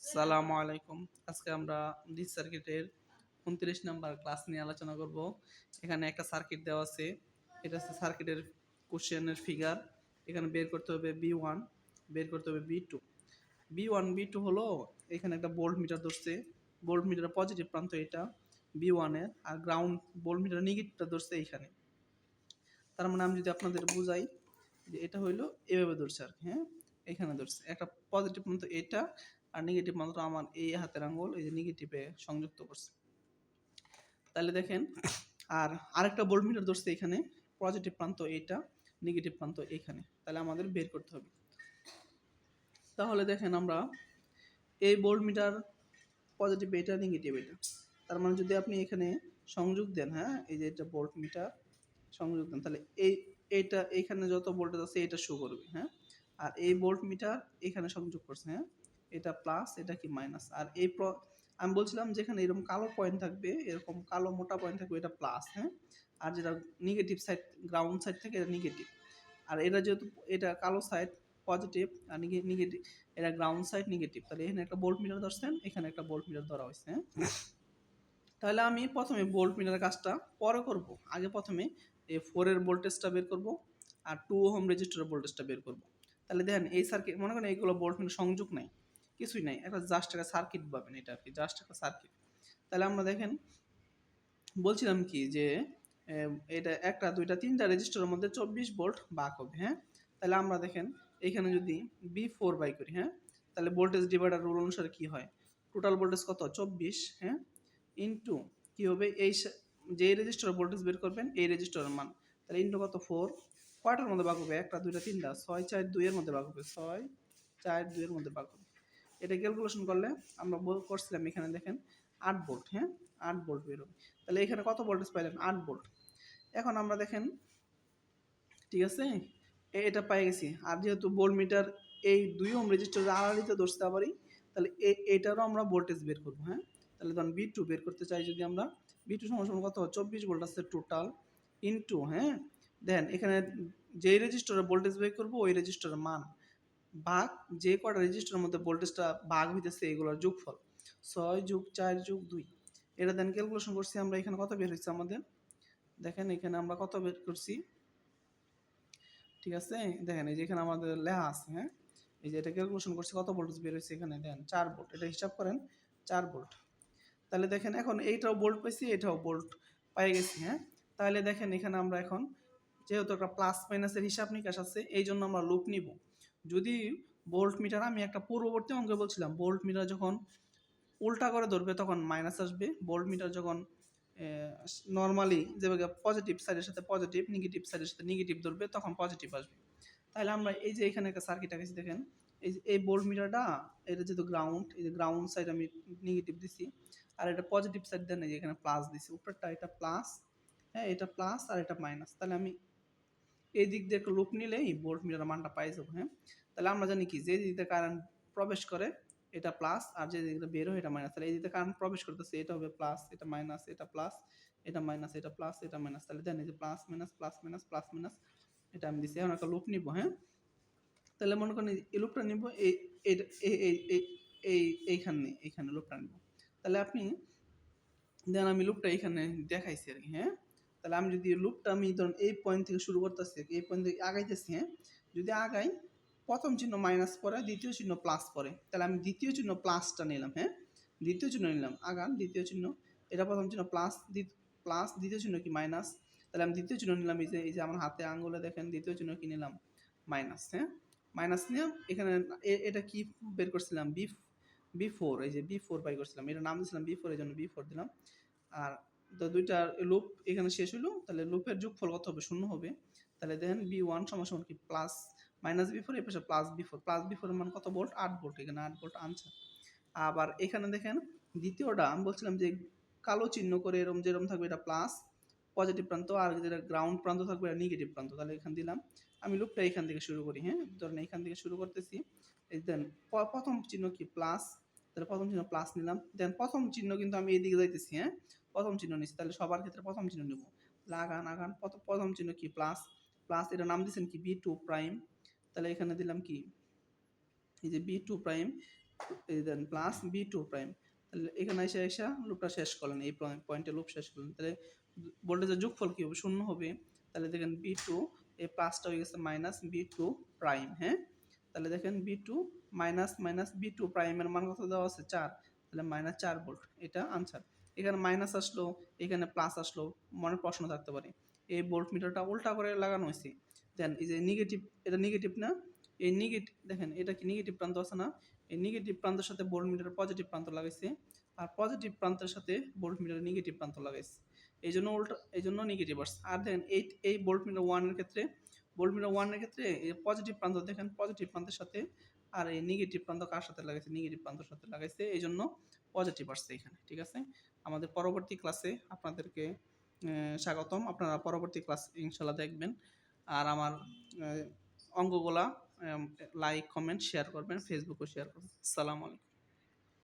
সালামু আলাইকুম। আজকে আমরা ডিস সার্কিটের উনত্রিশ নাম্বার ক্লাস নিয়ে আলোচনা করব। এখানে একটা সার্কিট দেওয়া আছে। এটা হচ্ছে সার্কিটের কোশ্চেনের ফিগার। এখানে বের করতে হবে বি ওয়ান, বের করতে হবে B two. B one, B two হলো এখানে একটা বোল্ট মিটার ধরছে। বোল্ট মিটারের পজিটিভ প্রান্ত এটা বি ওয়ানের আর গ্রাউন্ড বোল্ট মিটার নেগেটিভটা ধরছে এইখানে। তার মানে আমি যদি আপনাদের বুঝাই যে এটা হইল এভাবে ধরছে আর কি হ্যাঁ? এখানে ধরছে। একটা পজিটিভ প্রান্ত এটা আর নেগেটিভ মাত্র আমার এই হাতের আঙ্গুল, এই যে নেগেটিভে সংযুক্ত করছে। তাহলে দেখেন, আর আরেকটা বোল্ট মিটার ধরছে এখানে পজিটিভ প্রান্ত এইটা নেগেটিভ প্রান্ত এখানে। তাহলে আমাদের বের করতে হবে। তাহলে দেখেন আমরা এই বোল্ট মিটার পজিটিভ এটা নেগেটিভ এটা। তার মানে যদি আপনি এখানে সংযোগ দেন হ্যাঁ এই যে এটা বোল্ট মিটার সংযোগ দেন, তাহলে এই এটা এখানে যত ভোল্টেজ আছে, এটা শো করবে হ্যাঁ। আর এই ভোল্ট মিটার এখানে সংযোগ করছে হ্যাঁ। এটা প্লাস এটা কি মাইনাস আর এই আমি বলছিলাম যেখানে এরকম কালো পয়েন্ট থাকবে, এরকম কালো মোটা পয়েন্ট থাকবে, এটা প্লাস হ্যাঁ? আর যেটা নেগেটিভ সাইড গ্রাউন্ড সাইড থেকে, এটা নেগেটিভ আর এটা যেহেতু, এটা কালো সাইড পজিটিভ আর নেগেটিভ এটা গ্রাউন্ড সাইড নেগেটিভ তাহলে এখানে একটা বোল্ট মিটার ধরছেন, এখানে একটা বোল্ট মিটার ধরা হয়েছে হ্যাঁ? তাহলে আমি প্রথমে বোল্ট মিটারের কাজটা পরে করব। আগে প্রথমে এই ফোরের ভোল্টেজটা বের করব আর টু হোম রেজিস্টারের ভোল্টেজটা বের করব। তাহলে দেখেন এই সার্কিট মনে করেন এইগুলো বোল্ট মিটার সংযোগ নাই। কিছুই নাই, একটা জাস্ট একটা সার্কিট পাবেন এটা আর কি জাস্ট একটা সার্কিট তাহলে আমরা দেখেন, বলছিলাম কি যে এটা একটা, দুইটা, তিনটা রেজিস্টারের মধ্যে চব্বিশ ভোল্ট বাক হবে হ্যাঁ? তাহলে আমরা দেখেন, এখানে যদি বি ফোর বাই করি হ্যাঁ? তাহলে ভোল্টেজ ডিভাইডার রুল অনুসারে কী হয়? টোটাল ভোল্টেজ কত? চব্বিশ হ্যাঁ? ইন্টু কী হবে? এই যে রেজিস্টার ভোল্টেজ বের করবেন, এই রেজিস্টারের মান। তাহলে ইন্টু কত? ফোর কয়টার মধ্যে ভাগ হবে? একটা, দুইটা, তিনটা। ছয়, চার, দুইয়ের মধ্যে ভাগ হবে। ছয়, চার, দুইয়ের মধ্যে ভাগ হবে। এটা ক্যালকুলেশন করলে আমরা করছিলাম এখানে দেখেন, আট ভোল্ট হ্যাঁ? আট ভোল্ট বেরোবে। তাহলে এখানে কত ভোল্টেজ পাইলেন? আট ভোল্ট এখন আমরা দেখেন, ঠিক আছে? এটা পাই গেছি। আর যেহেতু ভোল্ট মিটার এই দুই ওম রেজিস্টারের আড়াআড়িতে ধরতে পারি তাহলে এ- এইটারও আমরা ভোল্টেজ বের করব হ্যাঁ? তাহলে ধরুন বি টু বের করতে চাই যদি আমরা বি টু সমান সমান কত? চব্বিশ ভোল্ট আছে টোটাল ইনটু হ্যাঁ? দেন এখানে যেই রেজিস্টারে ভোল্টেজ বের করব, ওই রেজিস্টারের মান। ভাগ যে কটা রেজিস্টারের মধ্যে ভোল্টেজটা ভাগ হইতেছে, এগুলোর যোগফল। ছয় যোগ চার যোগ দুই। এটা দেন ক্যালকুলেশন করছি আমরা, এখানে কত বের হয়েছে আমাদের? দেখেন, এখানে আমরা কত বের করছি? ঠিক আছে? দেখেন, এই যে এখানে আমাদের লেখা আছে হ্যাঁ? এই যে এটা ক্যালকুলেশন করছি, কত ভোল্টেজ বের হয়েছে এখানে? দেন চার ভোল্ট এটা হিসাব করেন, চার ভোল্ট তাহলে দেখেন, এখন এইটাও বোল্ট পেয়েছি এটাও বোল্ট পাই গেছি হ্যাঁ? তাহলে দেখেন, এখানে আমরা এখন যেহেতু একটা প্লাস মাইনাসের হিসাব নিকাশ আছে এই জন্য আমরা লুপ নিব। যদি বোল্ট মিটার আমি একটা পূর্ববর্তী অঙ্কে বলছিলাম বোল্ট মিটার যখন উল্টা করে ধরবে, তখন মাইনাস আসবে। বোল্ট মিটার যখন নর্মালি যেভাবে পজিটিভ সাইডের সাথে পজিটিভ নেগেটিভ সাইডের সাথে নেগেটিভ ধরবে, তখন পজিটিভ আসবে। তাহলে আমরা এই যে এখানে একটা সার্কিট আঁকেছি, দেখেন, এই যে, এই বোল্ট মিটারটা এটা যেহেতু গ্রাউন্ড এই যে গ্রাউন্ড সাইড আমি নেগেটিভ দিছি, আর এটা পজিটিভ সাইড দেন, এই যে এখানে প্লাস দিছি। উপরটা এটা প্লাস হ্যাঁ এটা প্লাস আর এটা মাইনাস তাহলে আমি এই দিক দিয়ে লুপ নিলে এই ভোল্ট মিটার মানটা পাই যাব হ্যাঁ? তাহলে আমরা জানি কি, যে দিক দিয়ে কারেন্ট প্রবেশ করে, এটা প্লাস আর যে দিকটা বের হয়, এটা মাইনাস তাহলে এই দিকে কারেন্ট প্রবেশ করতেছে, এটা হবে প্লাস এটা মাইনাস এটা প্লাস এটা মাইনাস এটা প্লাস এটা মাইনাস তাহলে এই যে plus minus plus minus plus minus এটা আমি দিছি। এখন একটা লুপ নিব হ্যাঁ? তাহলে মনে করেন এই- লুপটা নিব, এই এই- এই- এই- এই- এই এইখানে এইখানে লুপটা নিব। তাহলে আপনি, দেন আমি লুপটা এইখানে দেখাইছি আর কি হ্যাঁ? তাহলে আমি যদি লুপটা আমি ধরুন এই পয়েন্ট থেকে শুরু করতেছি, এই পয়েন্ট থেকে আগাইতেছি হ্যাঁ? যদি আগাই, প্রথম চিহ্ন মাইনাস পরে, দ্বিতীয় চিহ্ন প্লাস পরে, তাহলে আমি দ্বিতীয় চিহ্ন প্লাসটা নিলাম হ্যাঁ? দ্বিতীয় চিহ্ন নিলাম, আগান, দ্বিতীয় চিহ্ন, এটা প্রথম চিহ্ন প্লাস প্লাস দ্বিতীয় চিহ্ন কি মাইনাস তাহলে আমি দ্বিতীয় চিহ্ন নিলাম, এই যে এই যে আমার হাতে আঙ্গুলে দেখেন, দ্বিতীয় চিহ্ন কি নিলাম? মাইনাস হ্যাঁ? মাইনাস নিয়ে এখানে এটা কি বের করছিলাম? বি বি ফোর এই যে বি ফোর বাই করছিলাম এটা নাম দিয়েছিলাম বি ফোর এই জন্য বি ফোর দিলাম। আর তো দুইটা লুপ এখানে শেষ হলো তাহলে লুপের যোগফল কত হবে? শূন্য হবে। তাহলে দেখেন বি ওয়ান সমান কি? প্লাস মাইনাস বি ফোর পাশে plus B four plus B four মান কত ভোল্ট আট ভোল্ট এখানে আট ভোল্ট আনছে। আবার এখানে দেখেন দ্বিতীয়টা, আমি বলছিলাম যে কালো চিহ্ন করে এরকম যেরকম থাকবে এটা প্লাস পজিটিভ প্রান্ত, আর যেটা গ্রাউন্ড প্রান্ত থাকবে এটা নেগেটিভ প্রান্ত। তাহলে এখানে দিলাম, আমি লুপটা এখান থেকে শুরু করি হ্যাঁ? ধরেন এখান থেকে শুরু করতেছি। দেন প্রথম চিহ্ন কি? প্লাস তাহলে প্রথম চিহ্ন প্লাস নিলাম। দেন প্রথম চিহ্ন কিন্তু আমি এইদিকে যাইতেছি হ্যাঁ? প্রথম চিহ্ন নিচ্ছি তাহলে সবার ক্ষেত্রে প্রথম চিহ্ন নেব। লাগান, আগান প্রথম চিহ্ন কি? প্লাস প্লাস এটা নাম দিয়েছেন কি? বি টু প্রাইম তাহলে এখানে দিলাম কি? এই যে B two prime then plus B two prime তাহলে এখানে এসে এসে লুপটা শেষ করলেন, এই পয়েন্টে লুপ শেষ করলেন। তাহলে ভোল্টেজের যোগফল কী হবে? শূন্য হবে। তাহলে দেখেন বি টু এই প্লাসটা হয়ে গেছে মাইনাস বি টু প্রাইম হ্যাঁ? তাহলে দেখেন B two minus minus B two প্রাইমের মান কত দেওয়া আছে? চার। তাহলে মাইনাস চার ভোল্ট এটা আনসার এখানে মাইনাস আসলো, এখানে প্লাস আসলো, মনে প্রশ্ন থাকতে পারে। এই বোল্ট মিটারটা উল্টা করে লাগানো হয়েছে। দেন এই যে নেগেটিভ এটা নেগেটিভ না? এই নেগেটিভ দেখেন, এটা কি নেগেটিভ প্রান্ত আছে না? এই নেগেটিভ প্রান্তের সাথে বোল্ট মিটার পজিটিভ প্রান্ত লাগাইছে, আর পজিটিভ প্রান্তের সাথে বোল্ট মিটার নেগেটিভ প্রান্ত লাগাইছে। এই জন্য উল্টা, এই জন্য নেগেটিভ আসছে। আর দেখেন এই এই বোল্ট মিটার ওয়ানের ক্ষেত্রে বোল্ট মিটার ওয়ানের ক্ষেত্রে এই পজিটিভ প্রান্ত দেখেন পজিটিভ প্রান্তের সাথে, আর এই নেগেটিভ প্রান্ত কার সাথে লাগাইছে? নেগেটিভ প্রান্তের সাথে লাগাইছে, এই জন্য পজিটিভ আসছে এখানে, ঠিক আছে? আমাদের পরবর্তী ক্লাসে আপনাদেরকে স্বাগতম। আপনারা পরবর্তী ক্লাস ইনশাল্লাহ দেখবেন। আর আমার অঙ্গগুলা লাইক কমেন্ট শেয়ার করবেন ফেসবুকেও শেয়ার করবেন। সালাম আলাইকুম।